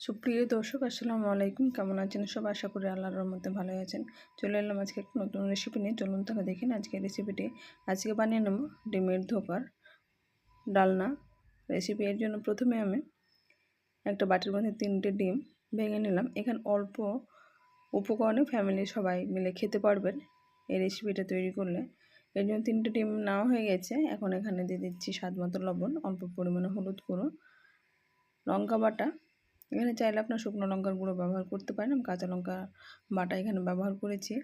সুপ্রিয় দর্শক, আসসালামু আলাইকুম। কেমন আছেন সব? আশা করি আল্লাহর মধ্যে ভালো আছেন। চলে এলাম আজকে একটা নতুন রেসিপি নিয়ে। চলুন তাহলে দেখেন আজকে রেসিপিটি আজকে বানিয়ে নেব ডিমের ধোকার ডালনা রেসিপি এর জন্য প্রথমে আমি একটা বাটির মধ্যে তিনটে ডিম ভেঙে নিলাম। এখানে অল্প উপকরণে ফ্যামিলি সবাই মিলে খেতে পারবেন এই রেসিপিটা তৈরি করলে। এর জন্য তিনটে ডিম নেওয়া হয়ে গেছে। এখন এখানে দিয়ে দিচ্ছি স্বাদ মতো লবণ, অল্প পরিমাণে হলুদ গুঁড়ো, লঙ্কা বাটা এখানে চাইলে আপনার শুকনো লঙ্কার গুঁড়ো ব্যবহার করতে পারেন, আমি কাঁচা লঙ্কা বাটা এখানে ব্যবহার করেছি।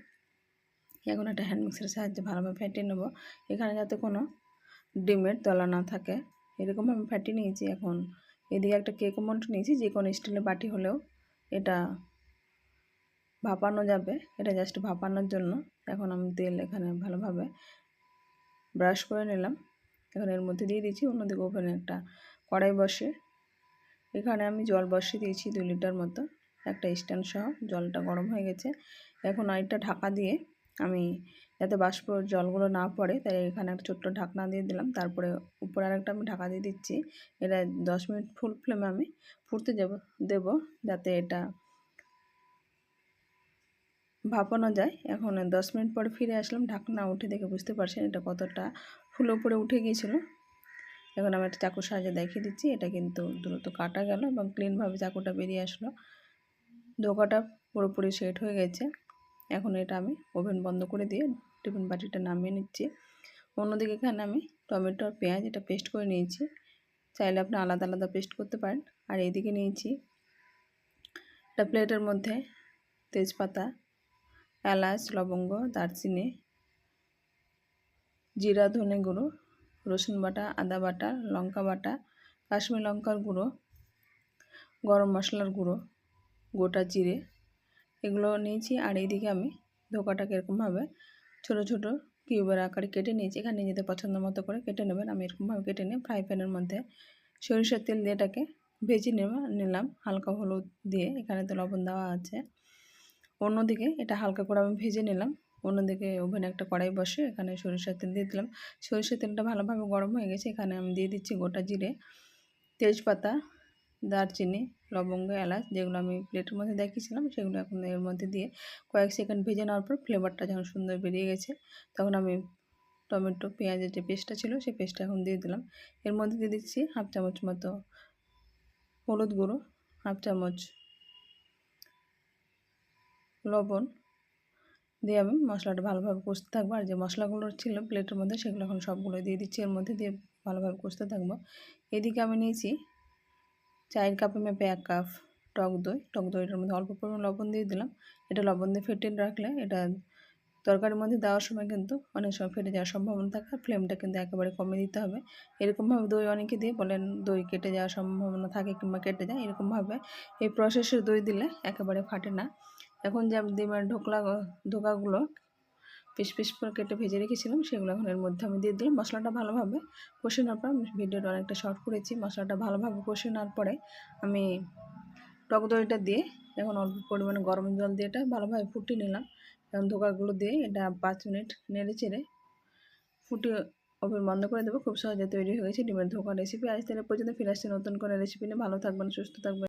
এখন একটা হ্যান্ড মিক্সারের সাহায্যে ভালোভাবে ফেটিয়ে নেব। এখানে যাতে কোনো ডিমের তলা না থাকে এরকমভাবে ফেটিয়ে নিয়েছি। এখন এদিকে একটা কেক মন্ট নিয়েছি, যে কোনো স্টিলের বাটি হলেও এটা ভাপানো যাবে, এটা জাস্ট ভাপানোর জন্য। এখন আমি তেল এখানে ভালোভাবে ব্রাশ করে নিলাম। এখন এর মধ্যে দিয়ে দিচ্ছি, অন্যদিকে ওভেনে একটা কড়াই বসে এখানে আমি জল বসিয়ে দিয়েছি দু লিটার মতো, একটা স্ট্যান্ড সহ, জলটা গরম হয়ে গেছে। এখন আরেকটা ঢাকা দিয়ে আমি, যাতে বাষ্প জলগুলো না পড়ে, তাই এখানে একটা ছোট্ট ঢাকনা দিয়ে দিলাম। তারপরে উপরে আরেকটা আমি ঢাকা দিয়ে দিচ্ছি। এটা দশ মিনিট ফুল ফ্লেমে আমি ফুটতে যাব দেব, যাতে এটা ভাপানো যায়। এখন দশ মিনিট পরে ফিরে আসলাম, ঢাকনা উঠে দেখে বুঝতে পারছেন এটা কতটা ফুল উপরে উঠে গিয়েছিল। এখন আমি একটা চাকুর সাহায্যে দেখিয়ে দিচ্ছি, এটা কিন্তু দ্রুত কাটা গেল এবং ক্লিনভাবে চাকুটা বেরিয়ে আসলো। ধোকাটা পুরোপুরি সেট হয়ে গেছে। এখন এটা আমি ওভেন বন্ধ করে দিয়ে টিফিন বাটিটা নামিয়ে নিচ্ছি। অন্যদিকে এখানে আমি টমেটো আর পেঁয়াজ এটা পেস্ট করে নিয়েছি। চাইলে আপনি আলাদা আলাদা পেস্ট করতে পারেন। আর এদিকে নিয়েছি একটা প্লেটের মধ্যে তেজপাতা, এলাচ, লবঙ্গ, দারচিনি, জিরা, ধনে গুঁড়ো রসুন বাটা, আদা বাটা, লঙ্কা বাটা, কাশ্মীর লঙ্কার গুঁড়ো, গরম মশলার গুঁড়ো, গোটা জিরে, এগুলো নিয়েছি। আর এইদিকে আমি ধোকাটাকে এরকমভাবে ছোটো ছোটো কিউবের আকারে কেটে নিয়েছি। এখানে নিজেদের পছন্দ মতো করে কেটে নেবেন। আমি এরকমভাবে কেটে নিয়ে ফ্রাই প্যানের মধ্যে সরিষার তেল দিয়ে এটাকে ভেজে নেওয়া নিলাম। হালকা হলুদ দিয়ে এখানে তো লবণ দেওয়া আছে। অন্যদিকে এটা হালকা করে আমি ভেজে নিলাম। অন্যদিকে ওভেনে একটা কড়াই বসে এখানে সরিষার তেল দিয়ে দিলাম। সরিষার তেলটা ভালোভাবে গরম হয়ে গেছে। এখানে আমি দিয়ে দিচ্ছি গোটা জিরে, তেজপাতা, দারচিনি, লবঙ্গ, এলাচ, যেগুলো আমি প্লেটের মধ্যে দেখিয়েছিলাম, সেগুলো এখন এর মধ্যে দিয়ে কয়েক সেকেন্ড ভেজে নেওয়ার পর ফ্লেভারটা যখন সুন্দর বেরিয়ে গেছে, তখন আমি টমেটো, পেঁয়াজের যে পেস্টটা ছিল, সেই পেস্টটা এখন দিয়ে দিলাম। এর মধ্যে দিয়ে দিচ্ছি হাফ চামচ মতো হলুদ গুঁড়ো, হাফ চামচ লবণ দিয়ে আমি মশলাটা ভালোভাবে কষতে থাকব। আর যে মশলাগুলো ছিল প্লেটের মধ্যে, সেগুলো এখন সবগুলো দিয়ে দিচ্ছি। এর মধ্যে দিয়ে ভালোভাবে কষতে থাকব। এদিকে আমি নিয়েছি চায়ের কাপে মেপে এক কাপ টক দই। টক দইটার মধ্যে অল্প পরিমাণ লবণ দিয়ে দিলাম। এটা লবণ দিয়ে ফেটে রাখলে এটা তরকারির মধ্যে দেওয়ার সময় কিন্তু অনেক সময় ফেটে যাওয়ার সম্ভাবনা থাকে ফ্লেমটা কিন্তু একেবারে কমে দিতে হবে। এরকমভাবে দই অনেকে দিয়ে বলেন, দই কেটে যাওয়ার সম্ভাবনা থাকে কিংবা কেটে যায়। এরকমভাবে এই প্রসেসের দই দিলে একেবারে ফাটে না। এখন যে ডিমের ঢোকলা ধোকাগুলো পিস পিস করে কেটে ভেজে রেখেছিলাম, সেগুলো এখন এর মধ্যে আমি দিয়ে দিলাম। মশলাটা ভালোভাবে কষে নেওয়ার পর আমি ভিডিওটা অনেকটা শর্ট করেছি। মশলাটা ভালোভাবে কষে নেওয়ার পরে আমি টক দইটা দিয়ে এখন অল্প পরিমাণে গরম জল দিয়ে এটা ভালোভাবে ফুটিয়ে নিলাম। এখন ধোকাগুলো দিয়ে এটা পাঁচ মিনিট নেড়ে চেড়ে ফুটিয়ে ওভেন বন্ধ করে দেবো। খুব সহজে তৈরি হয়ে গেছে ডিমের ধোকা রেসিপি আজ তাহলে পর্যন্ত। ফিরে আসছে নতুন করে রেসিপি নিয়ে। ভালো থাকবেন, সুস্থ থাকবেন।